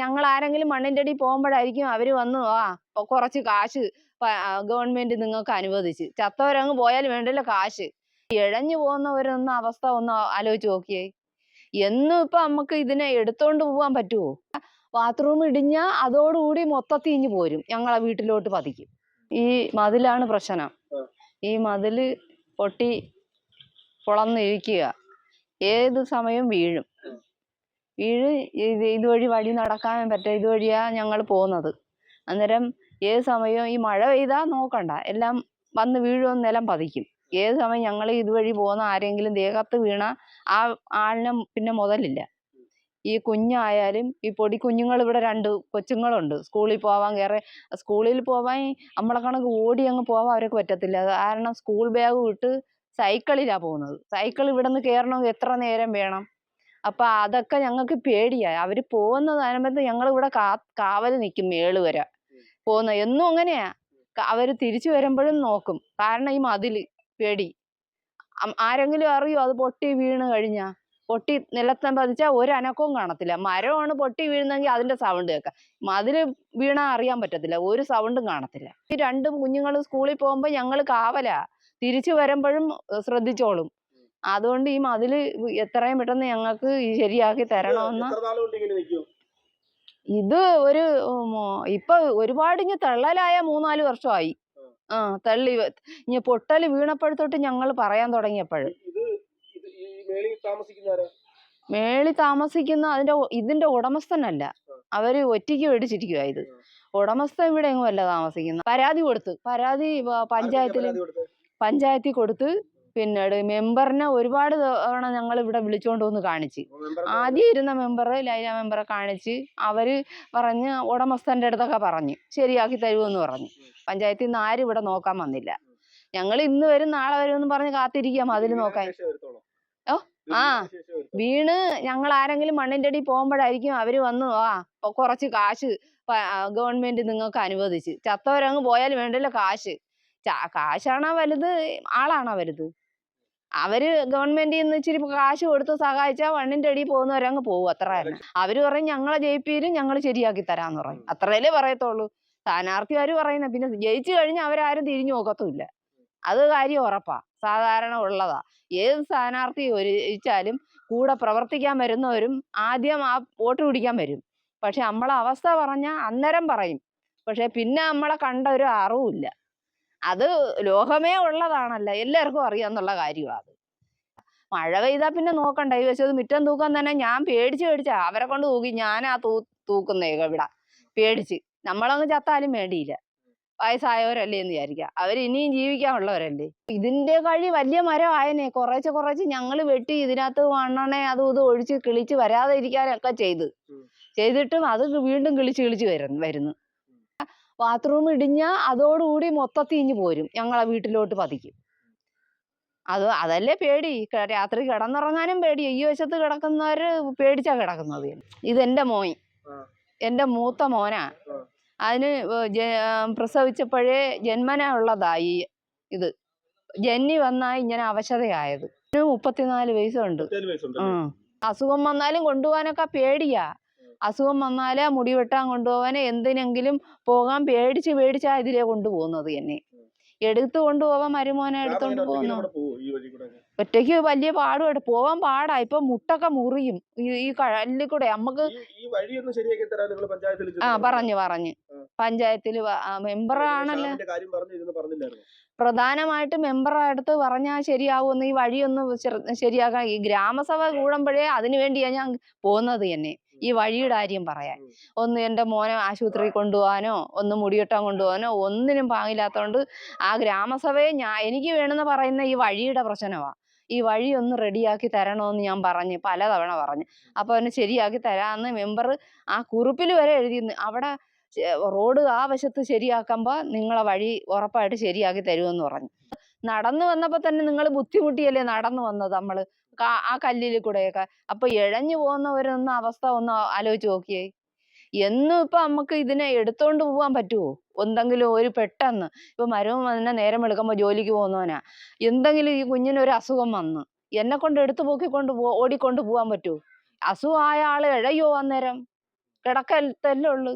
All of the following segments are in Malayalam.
ഞങ്ങൾ ആരെങ്കിലും മണ്ണിന്റെ അടി പോകുമ്പോഴായിരിക്കും അവർ വന്നു ആ കുറച്ച് കാശ് ഗവൺമെന്റ് നിങ്ങൾക്ക് അനുവദിച്ച്. ചത്തവരങ്ങ് പോയാൽ വേണ്ടല്ലോ കാശ്. ഇഴഞ്ഞു പോകുന്നവരൊന്ന് അവസ്ഥ ഒന്ന് ആലോചിച്ച് നോക്കിയേ. എന്നും ഇപ്പൊ നമുക്ക് ഇതിനെ എടുത്തോണ്ട് പോകാൻ പറ്റുമോ ബാത്റൂം ഇടിഞ്ഞാൽ അതോടുകൂടി മൊത്തത്തിൽ ഇഞ്ഞു പോരും. ഞങ്ങളെ വീട്ടിലോട്ട് പതിക്കും. ഈ മതിലാണ് പ്രശ്നം. ഈ മതിൽ പൊട്ടി പൊളന്നിരിക്കുക. ഏത് സമയം വീഴും. വീഴ് ഇത് ഇതുവഴി വഴി നടക്കാൻ പറ്റുക ഇതുവഴിയാ ഞങ്ങൾ പോകുന്നത്. അന്നേരം ഏത് സമയവും ഈ മഴ പെയ്താൽ നോക്കണ്ട. എല്ലാം വന്ന് വീഴും നിലം പതിക്കും. ഏത് സമയം ഞങ്ങൾ ഇതുവഴി പോകുന്ന ആരെങ്കിലും ദേഹത്ത് വീണ ആ ആളിനെ പിന്നെ മുതലില്ല. ഈ കുഞ്ഞായാലും ഈ പൊടി കുഞ്ഞുങ്ങൾ ഇവിടെ രണ്ട് കൊച്ചുങ്ങളുണ്ട്. സ്കൂളിൽ പോവാൻ കയറി സ്കൂളിൽ പോവാൻ നമ്മളെ കണക്ക് ഓടി അങ്ങ് പോവാൻ അവർക്ക് പറ്റത്തില്ല. കാരണം സ്കൂൾ ബാഗ് വിട്ട് സൈക്കിളിലാണ് പോകുന്നത്. സൈക്കിൾ ഇവിടെ നിന്ന് കയറണമെങ്കിൽ എത്ര നേരം വേണം? അപ്പൊ അതൊക്കെ ഞങ്ങൾക്ക് പേടിയായി. അവർ പോകുന്നത് വരെ ഞങ്ങൾ ഇവിടെ കാ കാവൽ നിൽക്കും മേൾ വരെ. പോകുന്ന എന്നും അങ്ങനെയാ. അവർ തിരിച്ചു വരുമ്പോഴും നോക്കും. കാരണം ഈ മതിൽ പേടി. ആരെങ്കിലും അറിയോ അത് പൊട്ടി വീണ് കഴിഞ്ഞാ? പൊട്ടി നിലത്തെ പതിച്ചാൽ ഒരു അനക്കവും കാണത്തില്ല. മരമാണ് പൊട്ടി വീഴുന്നെങ്കിൽ അതിന്റെ സൗണ്ട് കേൾക്കാം മതിൽ വീണാ അറിയാൻ പറ്റത്തില്ല. ഒരു സൗണ്ടും കാണത്തില്ല. ഈ രണ്ട് കുഞ്ഞുങ്ങൾ സ്കൂളിൽ പോകുമ്പോൾ ഞങ്ങൾ കാവലാ. തിരിച്ചു വരുമ്പോഴും ശ്രദ്ധിച്ചോളും. അതുകൊണ്ട് ഈ മതിൽ എത്രയും പെട്ടെന്ന് ഞങ്ങൾക്ക് ശരിയാക്കി തരണമെന്ന് ഇത് ഒരു ഇപ്പൊ ഒരുപാട് ഇനി തള്ളലായ മൂന്നാൽ വർഷമായി. ആ തള്ളി ഇനി പൊട്ടൽ വീണപ്പോഴത്തോട്ട് ഞങ്ങൾ പറയാൻ തുടങ്ങിയപ്പോഴ്. മേളി താമസിക്കുന്ന അതിന്റെ ഇതിന്റെ ഉടമസ്ഥനല്ല. അവർ ഒറ്റയ്ക്ക് മേടിച്ചിരിക്കുവാ ഇത്. ഉടമസ്ഥൻ ഇവിടെ എങ്ങും അല്ല താമസിക്കുന്നത്. പരാതി കൊടുത്ത് പരാതി പഞ്ചായത്തിൽ പഞ്ചായത്തിൽ കൊടുത്ത് പിന്നീട് മെമ്പറിനെ ഒരുപാട് തവണ ഞങ്ങൾ ഇവിടെ വിളിച്ചോണ്ട് വന്ന് കാണിച്ച്. ആദ്യം ഇരുന്ന മെമ്പർ ലൈല മെമ്പറെ കാണിച്ച് അവർ പറഞ്ഞ് ഉടമസ്ഥന്റെ അടുത്തൊക്കെ പറഞ്ഞ്. ശരിയാക്കി തരുമെന്ന് പറഞ്ഞു. പഞ്ചായത്തിൽ നിന്ന് ആരും ഇവിടെ നോക്കാൻ വന്നില്ല. ഞങ്ങൾ ഇന്ന് വരും നാളെ വരും എന്ന് പറഞ്ഞ് കാത്തിരിക്കാം അതിൽ നോക്കാൻ. ഓ, ആ. വീണ് ഞങ്ങൾ ആരെങ്കിലും മണ്ണിന്റെ അടി പോകുമ്പോഴായിരിക്കും അവർ വന്ന് ആ കുറച്ച് കാശ് ഗവൺമെന്റ് നിങ്ങൾക്ക് അനുവദിച്ച്. ചത്തവരങ്ങ് പോയാൽ വേണ്ടല്ലോ കാശ്. കാശാണോ വലുത്? ആളാണോ വലുത്? അവർ ഗവൺമെന്റിൽ നിന്ന് ഇച്ചിരി കാശ് കൊടുത്ത് സഹായിച്ചാൽ മണ്ണിന്റെ അടിയിൽ പോകുന്നവരങ്ങ് പോകും അത്ര തന്നെ. അവർ പറയും ഞങ്ങളെ ജയിപ്പീരും ഞങ്ങൾ ശരിയാക്കി തരാന്ന് പറയും. അത്രയല്ലേ പറയത്തുള്ളൂ. സ്ഥാനാർത്ഥിമാര് പറയുന്നത് പിന്നെ ജയിച്ചു കഴിഞ്ഞാൽ അവരാരും തിരിഞ്ഞു നോക്കത്തുമില്ല. അത് കാര്യം ഉറപ്പാ. സാധാരണ ഉള്ളതാ. ഏത് സ്ഥാനാർത്ഥി ജയിച്ചാലും കൂടെ പ്രവർത്തിക്കാൻ വരുന്നവരും ആദ്യം ആ വോട്ട് പിടിക്കാൻ വരും. പക്ഷെ നമ്മളെ അവസ്ഥ പറഞ്ഞാൽ അന്നേരം പറയും. പക്ഷെ പിന്നെ നമ്മളെ കണ്ട ഒരു അറിവില്ല അത് ലോകമേ ഉള്ളതാണല്ലോ. എല്ലാവർക്കും അറിയാമെന്നുള്ള കാര്യമാണ് അത്. മഴ പെയ്താൽ പിന്നെ നോക്കണ്ട. ഈ വെച്ചത് മുറ്റം തൂക്കാൻ തന്നെ ഞാൻ പേടിച്ച് പേടിച്ചാ അവരെ കൊണ്ട് തൂക്കി ഞാനാ തൂ തൂക്കുന്നേ ഇവിടെ. പേടിച്ച്. നമ്മളങ്ങ് ചത്താലും വേണ്ടിയില്ല. വയസ്സായവരല്ലേ എന്ന് വിചാരിക്കാം. അവർ ഇനിയും ജീവിക്കാനുള്ളവരല്ലേ? ഇതിന്റെ കഴി വലിയ മരം ആയനെ കുറച്ച് കുറച്ച് ഞങ്ങൾ വെട്ടി ഇതിനകത്ത് മണ്ണെണ്ണ അതും ഇതും ഒഴിച്ച് കിളിച്ച് വരാതെ ഇരിക്കാനൊക്കെ ചെയ്ത്. ചെയ്തിട്ടും അത് വീണ്ടും കിളിച്ച് കിളിച്ച് വരുന്നു വരുന്നു. ബാത്റൂം ഇടിഞ്ഞാൽ അതോടുകൂടി മൊത്തത്തിൽ ഇഞ്ഞ് പോരും. ഞങ്ങളെ വീട്ടിലോട്ട് പതിക്കും. അത് അതല്ലേ പേടി. രാത്രി കിടന്നുറങ്ങാനും പേടി. ഈ വശത്ത് കിടക്കുന്നവര് പേടിച്ചാ കിടക്കുന്നത്. ഇതെന്റെ മോൻ. എന്റെ മൂത്ത മോനാ. അതിന് പ്രസവിച്ചപ്പോഴേ ജന്മന ഉള്ളതായി ഇത്. ജന്നി വന്നാ ഇങ്ങനെ അവശതയായത്. മുപ്പത്തിനാല് വയസ്സുണ്ട്. അസുഖം വന്നാലും കൊണ്ടുപോകാനൊക്കെ പേടിയാ. അസുഖം വന്നാൽ മുടി വെട്ടാൻ കൊണ്ടുപോകാൻ എന്തിനെങ്കിലും പോകാൻ പേടിച്ച് പേടിച്ചാ ഇതിലേ കൊണ്ടുപോകുന്നത് എന്നെ. എടുത്തു കൊണ്ടുപോവാൻ മരുമോനെ എടുത്തോണ്ട് പോകുന്നു ഒറ്റയ്ക്ക് വലിയ പാടുമായിട്ട് പോവാൻ പാടാ. ഇപ്പൊ മുട്ടൊക്കെ മുറിയും. ഈ ഈ കൂടെ നമുക്ക് ആ പറഞ്ഞു? പറഞ്ഞു. പഞ്ചായത്തിൽ മെമ്പറാണല്ലോ പ്രധാനമായിട്ട് മെമ്പറടുത്ത് അടുത്ത് പറഞ്ഞാൽ ശരിയാവുമെന്ന് ഈ വഴിയൊന്ന് ശരിയാക്കാൻ ഈ ഗ്രാമസഭ കൂടുമ്പോഴേ അതിനു വേണ്ടിയാ ഞാൻ പോകുന്നത് തന്നെ ഈ വഴിയുടെ കാര്യം പറയാൻ. ഒന്ന് എന്റെ മോനെ ആശുപത്രിയിൽ കൊണ്ടുപോകാനോ ഒന്ന് മുടിവെട്ടാൻ കൊണ്ടുപോകാനോ ഒന്നിനും പാങ്ങില്ലാത്തതുകൊണ്ട് ആ ഗ്രാമസഭയെ ഞാൻ എനിക്ക് വേണമെന്ന് പറയുന്ന ഈ വഴിയുടെ പ്രശ്നമാണ് ഈ വഴി ഒന്ന് റെഡിയാക്കി തരണമെന്ന് ഞാൻ പറഞ്ഞ് പലതവണ പറഞ്ഞു. അപ്പോൾ അവന് ശരിയാക്കി തരാമെന്ന് മെമ്പർ ആ കുറിപ്പിൽ വരെ എഴുതി അവിടെ റോഡ് ആ വശത്ത് ശരിയാക്കുമ്പോൾ നിങ്ങളെ വഴി ഉറപ്പായിട്ട് ശരിയാക്കി തരുമെന്ന് പറഞ്ഞു. നടന്നു വന്നപ്പോൾ തന്നെ നിങ്ങൾ ബുദ്ധിമുട്ടിയല്ലേ നടന്നു വന്നത് നമ്മൾ ആ കല്ലിൽ കൂടെയൊക്കെ. അപ്പൊ ഇഴഞ്ഞു പോകുന്നവരൊന്നും അവസ്ഥ ഒന്ന് ആലോചിച്ച് നോക്കിയേ. എന്നും ഇപ്പൊ നമുക്ക് ഇതിനെ എടുത്തോണ്ട് പോകാൻ പറ്റുമോ എന്തെങ്കിലും ഒരു പെട്ടെന്ന്. ഇപ്പൊ മരവും തന്നെ നേരം വെളുക്കുമ്പോൾ ജോലിക്ക് പോകുന്നവനാ. എന്തെങ്കിലും ഈ കുഞ്ഞിന് ഒരു അസുഖം വന്ന്. എന്നെ കൊണ്ട് എടുത്തു പോക്കിക്കൊണ്ട് പോ ഓടിക്കൊണ്ട് പോവാൻ പറ്റുമോ അസുഖമായ ആൾ ഇഴയോ അന്നേരം? കിടക്കത്തല്ലേ ഉള്ളു.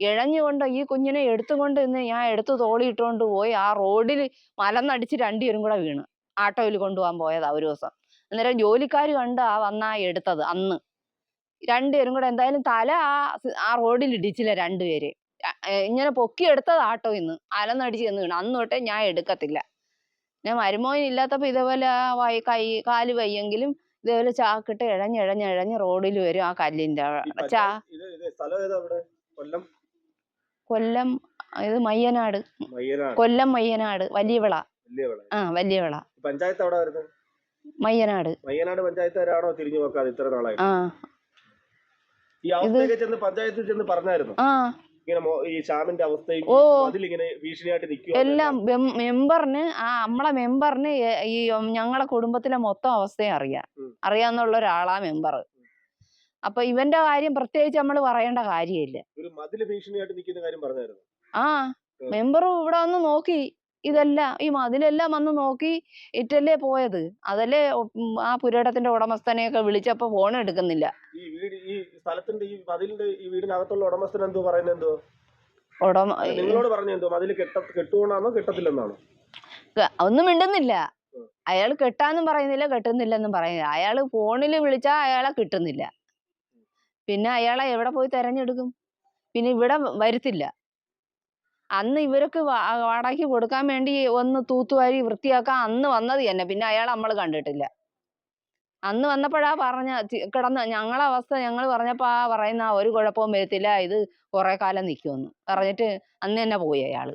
ഇഴഞ്ഞുകൊണ്ട് ഈ കുഞ്ഞിനെ എടുത്തുകൊണ്ട് ഇന്ന് ഞാൻ എടുത്ത് തോളിയിട്ടുകൊണ്ട് പോയി ആ റോഡിൽ മലന്നടിച്ച് രണ്ടുപേരും കൂടെ വീണ്. ആട്ടോയിൽ കൊണ്ടുപോകാൻ പോയതാ ഒരു ദിവസം. അന്നേരം ജോലിക്കാർ കണ്ട് ആ വന്നാ എടുത്തത് അന്ന്. രണ്ടുപേരും കൂടെ എന്തായാലും തല ആ ആ റോഡിൽ ഇടിച്ചില്ല രണ്ടുപേര്. ഇങ്ങനെ പൊക്കി എടുത്തത് ആട്ടോ ഇന്ന്. അലന്നടിച്ച് ചെന്ന് വീണ്. അന്ന് തൊട്ടേ ഞാൻ എടുക്കത്തില്ല. ഞാൻ മരുമോൻ ഇല്ലാത്തപ്പോ ഇതേപോലെ ആ വൈ കൈ കാൽ വയ്യെങ്കിലും ഇതേപോലെ ചാക്കിട്ട് ഇഴഞ്ഞ് ഇഴഞ്ഞ് ഇഴഞ്ഞ് റോഡിൽ വരും ആ കല്ലിന്റെ. ചാ കൊല്ലം കൊല്ലം? ഇത് മയ്യനാട്. കൊല്ലം മയ്യനാട് വലിയവിള. വലിയ വിള ആ വലിയവിള. പഞ്ചായത്ത് മയ്യനാട്. മയ്യനാട് പഞ്ചായത്തുകാരാണോ തിരിഞ്ഞു നോക്കാതെ ഇത്ര നാളായി ആ. ഈ അവസ്ഥയൊക്കെ ചെന്ന് പഞ്ചായത്തിൽ ചെന്ന് പറഞ്ഞായിരുന്നു? ആ. ഇങ്ങനെ മോ- ഈ ശ്യാമിന്റെ അവസ്ഥയും ഓ. അതിലിങ്ങനെ ഭീഷണിയായിട്ട് നിൽക്കുക എല്ലാം ബെം- മെമ്പറിന് ആ നമ്മളെ മെമ്പറിന് എ- ഈ ഞങ്ങളെ കുടുംബത്തിലെ മൊത്തം അവസ്ഥയും അറിയാം. ഉം. അറിയാന്നുള്ള ഒരാളാ മെമ്പർ അപ്പൊ ഇവന്റെ കാര്യം പ്രത്യേകിച്ച് നമ്മൾ പറയേണ്ട കാര്യമില്ല. ഒരു മതിൽ ഭീഷണിയായിട്ട് നിൽക്കുന്ന കാര്യം പറഞ്ഞായിരുന്നു? ആ. ഉം. മെമ്പർ ഇവിടെ വന്ന് നോക്കി. ഇതെല്ലാം ഈ മതിലെല്ലാം വന്ന് നോക്കി ഇറ്റല്ലേ പോയത്. അതല്ലേ ആ പുരയിടത്തിന്റെ ഉടമസ്ഥനെയൊക്കെ വിളിച്ചപ്പോ ഫോൺ എടുക്കുന്നില്ല. ഈ വീട് ഈ സ്ഥലത്തിന്റെ ഈ മതിലിന്റെ ഈ വീടിനകത്തുള്ള ഉടമസ്ഥൻ എന്തോ പറയുന്നത് എന്തോ ഉടമ അത് നിങ്ങളോട് പറഞ്ഞ എന്തോ മതിൽ കെട്ട കെട്ടുകൊണ്ടാണോ കെട്ടത്തില്ലെന്നാണോ? ക- ഒന്നും മിണ്ടുന്നില്ല. അയാൾ കെട്ടാന്നും പറയുന്നില്ല കെട്ടുന്നില്ലെന്നും പറയുന്നില്ല. അയാൾ ഫോണിൽ വിളിച്ചാ അയാളെ കിട്ടുന്നില്ല. പിന്നെ അയാളെ എവിടെ പോയി തെരഞ്ഞെടുക്കും? പിന്നെ ഇവിടെ വരുത്തില്ല. അന്ന് ഇവർക്ക് വാടകയ്ക്ക് കൊടുക്കാൻ വേണ്ടി ഒന്ന് തൂത്തുവാരി വൃത്തിയാക്കാൻ അന്ന് വന്നത് തന്നെ. പിന്നെ അയാൾ നമ്മൾ കണ്ടിട്ടില്ല. അന്ന് വന്നപ്പോഴാ പറഞ്ഞ കിടന്ന് ഞങ്ങളെ അവസ്ഥ ഞങ്ങൾ പറഞ്ഞപ്പോ ആ പറയുന്ന "ആ, ഒരു കുഴപ്പവും വരത്തില്ല. ഇത് കുറെ കാലം നിൽക്കുമെന്ന് പറഞ്ഞിട്ട് അന്ന് തന്നെ പോയി അയാൾ.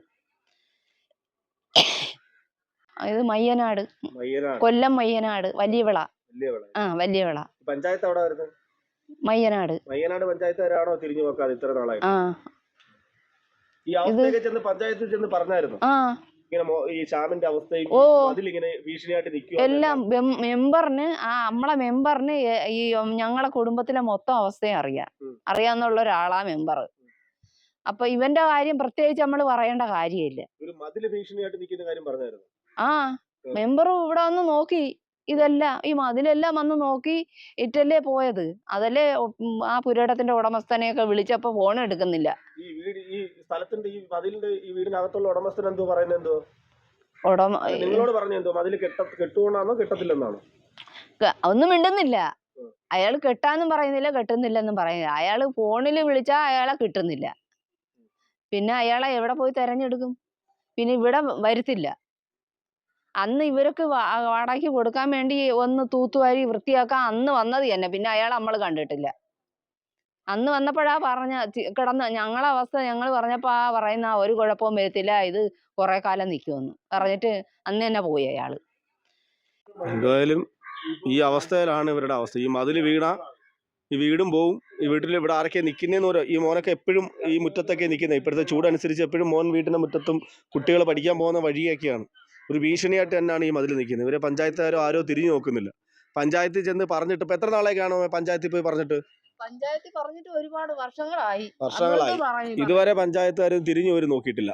ഇത് മയ്യനാട്. കൊല്ലം മയ്യനാട്. വലിയവിള. വലിയ ആ വലിയവിള. പഞ്ചായത്ത് മയ്യനാട്. മയ്യനാട് പഞ്ചായത്ത് തിരിഞ്ഞു നോക്കാതെ ഇത്ര ആ ഈ അവസ്ഥയൊക്കെ ചെന്ന് പഞ്ചായത്തിൽ ചെന്ന് പറഞ്ഞായിരുന്നു. ആ. ഇങ്ങനെ ഈ ശ്യാമിന്റെ അവസ്ഥയും. അതിലിങ്ങനെ ഭീഷണിയായിട്ട് നിൽക്കുക എല്ലാം മെമ്പറിന് ആ നമ്മളെ മെമ്പറിന് ഈ ഞങ്ങളെ കുടുംബത്തിലെ മൊത്തം അവസ്ഥയും അറിയാം. അറിയാന്നുള്ള ഒരാളാ മെമ്പർ. അപ്പൊ ഇവന്റെ കാര്യം പ്രത്യേകിച്ച് നമ്മൾ പറയേണ്ട കാര്യമില്ല. ഒരു മതിൽ ഭീഷണിയായിട്ട് നിൽക്കുന്ന കാര്യം പറഞ്ഞായിരുന്നു. ആ. മെമ്പർ ഇവിടെ വന്ന് നോക്കി ഇതെല്ലാം ഈ മതിലെല്ലാം വന്ന് നോക്കി ഇറ്റല്ലേ പോയത്. അതല്ലേ ആ പുരയിടത്തിന്റെ ഉടമസ്ഥനെയൊക്കെ വിളിച്ചപ്പോ ഫോൺ എടുക്കുന്നില്ല. ഈ വീട് ഈ മതിലിന്റെ ഈ വീടിനകത്തുള്ള ഉടമസ്ഥൻ എന്തോ പറയുന്നത് എന്തോ ഉടമ നിങ്ങളോട് പറഞ്ഞ എന്തോ മതിൽ കെട്ട കെട്ടുകൊണ്ടാണോ കെട്ടത്തില്ലെന്നാണോ? ക- ഒന്നും മിണ്ടുന്നില്ല. അയാൾ കെട്ടാന്നും പറയുന്നില്ല കെട്ടുന്നില്ലെന്നും പറയുന്നില്ല. അയാൾ ഫോണിൽ വിളിച്ചാൽ അയാളെ കിട്ടുന്നില്ല. പിന്നെ അയാളെ എവിടെ പോയി തെരഞ്ഞെടുക്കും? പിന്നെ ഇവിടെ വ- വരുത്തില്ല. അന്ന് ഇവർക്ക് വാ- വാടകയ്ക്ക് കൊടുക്കാൻ വേണ്ടി ഒന്ന് തൂത്തുവാരി വൃത്തിയാക്കാൻ അന്ന് വന്നത് തന്നെ. പിന്നെ അയാളെ നമ്മൾ കണ്ടിട്ടില്ല. അന്ന് വന്നപ്പോഴാ പറഞ്ഞ കിടന്ന് ഞങ്ങളെ അവസ്ഥ ഞങ്ങൾ പറഞ്ഞപ്പോ ആ പറയുന്ന "ആ, ഒരു കുഴപ്പവും വരത്തില്ല ഇത് കുറെ കാലം നിൽക്കുമെന്ന് പറഞ്ഞിട്ട് അന്ന് തന്നെ പോയി അയാൾ. എന്തായാലും ഈ അവസ്ഥയിലാണ് ഇവരുടെ അവസ്ഥ. ഈ മതിൽ വീണ ഈ വീടും പോവും. ഈ വീട്ടിൽ ഇവിടെ ആരൊക്കെ നിൽക്കുന്നതെന്ന് പറയും ഈ മോനൊക്കെ എപ്പോഴും ഈ മുറ്റത്തൊക്കെ നിൽക്കുന്നത് ഇപ്പോഴത്തെ ചൂടനുസരിച്ച് എപ്പോഴും മോൻ വീട്ടിന്റെ മുറ്റത്തും കുട്ടികൾ പഠിക്കാൻ പോകുന്ന വഴിയൊക്കെയാണ്. ഒരു ഭീഷണിയായിട്ട് തന്നെയാണ് ഈ മതിൽ നിൽക്കുന്നത്. ഇവരെ പഞ്ചായത്തുകാരോ ആരോ തിരിഞ്ഞു നോക്കുന്നില്ല. പഞ്ചായത്തിൽ ചെന്ന് പറഞ്ഞിട്ട് ഇപ്പോൾ എത്ര നാളേക്കാണോ പഞ്ചായത്തിൽ പോയി പറഞ്ഞിട്ട്? പഞ്ചായത്തിൽ പറഞ്ഞിട്ട് ഒരുപാട് വർഷങ്ങളായി. വർഷങ്ങളായി. ഇതുവരെ പഞ്ചായത്തുകാരും തിരിഞ്ഞു പോലും നോക്കിയിട്ടില്ല.